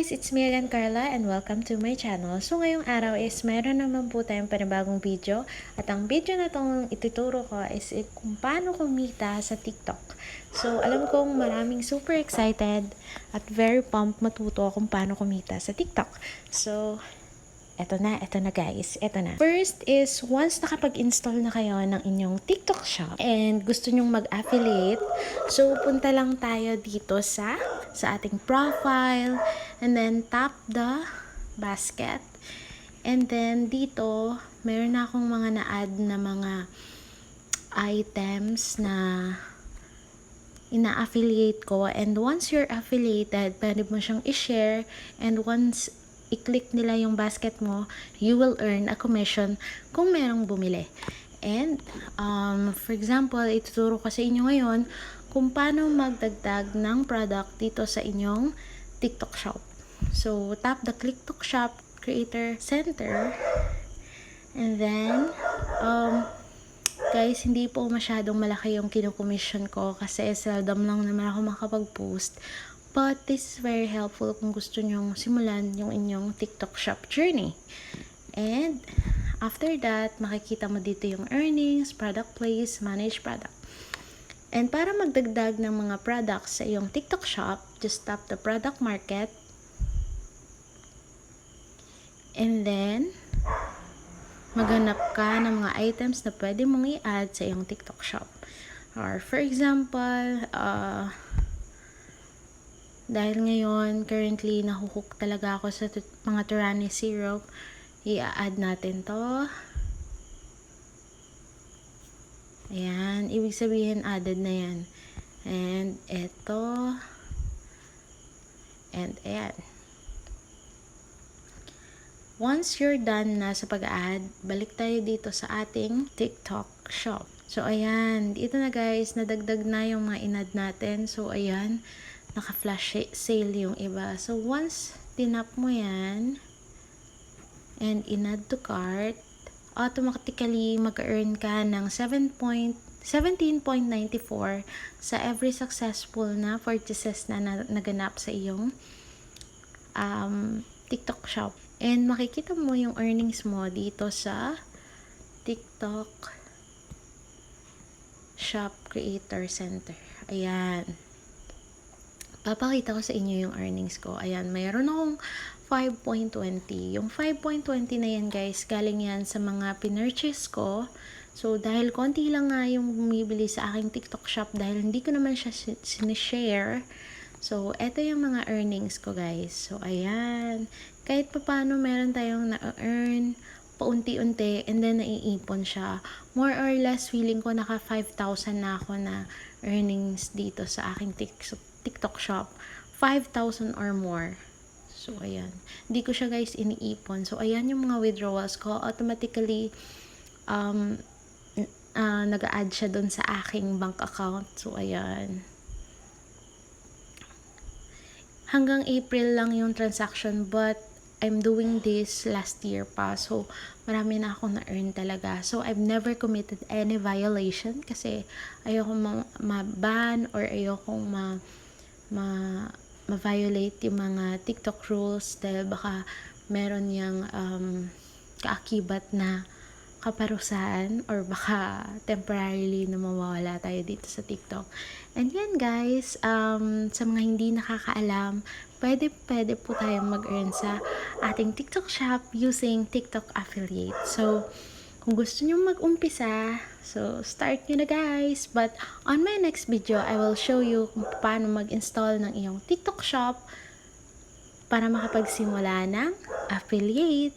guys, it's again Carla and welcome to my channel. So ngayong araw is mayroon naman po tayong panibagong video at ang video na itong ituturo ko is kung paano kumita sa TikTok. So alam kong maraming super excited at very pumped matuto kung paano kumita sa TikTok. So Eto na, eto na guys, eto na. First is, once nakapag-install na kayo ng inyong TikTok shop and gusto nyong mag-affiliate, so punta lang tayo dito sa sa ating profile and then tap the basket. And then dito, meron na akong mga na-add na mga items na ina-affiliate ko and once you're affiliated, pwede mo siyang i-share and once i-click nila yung basket mo, you will earn a commission kung merong bumili. And, um, for example, ituturo ko sa inyo ngayon kung paano magdagdag ng product dito sa inyong TikTok shop. So, tap the TikTok shop creator center and then, um, guys, hindi po masyadong malaki yung kinukomission ko kasi seldom lang naman ako makapag-post. But this is very helpful kung gusto nyong simulan yung inyong TikTok shop journey. And after that, makikita mo dito yung earnings, product place, manage product. And para magdagdag ng mga products sa iyong TikTok shop, just tap the product market. And then, maghanap ka ng mga items na pwede mong i-add sa iyong TikTok shop. Or for example, uh, dahil ngayon, currently, nahuhook talaga ako sa mga Turani syrup. I-add natin to. Ayan. Ibig sabihin, added na yan. And, eto. And, ayan. Once you're done na sa pag-add, balik tayo dito sa ating TikTok shop. So, ayan. Ito na guys, nadagdag na yung mga inad natin. So, ayan naka-flash sale yung iba. So, once tinap mo yan, and in-add to cart, automatically mag-earn ka ng 7 17.94 sa every successful na purchases na, na naganap sa iyong um, TikTok shop. And makikita mo yung earnings mo dito sa TikTok Shop Creator Center. Ayan papakita ko sa inyo yung earnings ko. Ayan, mayroon akong 5.20. Yung 5.20 na yan guys, galing yan sa mga pinurchase ko. So, dahil konti lang nga yung bumibili sa aking TikTok shop dahil hindi ko naman siya sinishare. So, eto yung mga earnings ko guys. So, ayan. Kahit pa paano meron tayong na-earn paunti-unti and then naiipon siya. More or less, feeling ko naka 5,000 na ako na earnings dito sa aking TikTok TikTok shop, 5,000 or more. So, ayan. Hindi ko siya guys iniipon. So, ayan yung mga withdrawals ko. Automatically, um, uh, nag-add siya dun sa aking bank account. So, ayan. Hanggang April lang yung transaction but I'm doing this last year pa. So, marami na ako na-earn talaga. So, I've never committed any violation kasi ayoko ma-ban or ayoko ma ma ma-violate yung mga TikTok rules dahil baka meron yung um, kaakibat na kaparusahan or baka temporarily na mawawala tayo dito sa TikTok. And yan guys, um, sa mga hindi nakakaalam, pwede, pwede po tayong mag-earn sa ating TikTok shop using TikTok affiliate. So, kung gusto nyo mag-umpisa, so start nyo na guys. But on my next video, I will show you kung paano mag-install ng iyong TikTok shop para makapagsimula ng affiliate.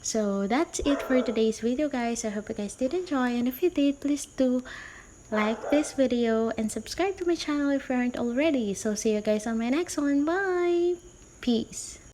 So that's it for today's video guys. I hope you guys did enjoy and if you did, please do like this video and subscribe to my channel if you aren't already. So see you guys on my next one. Bye! Peace!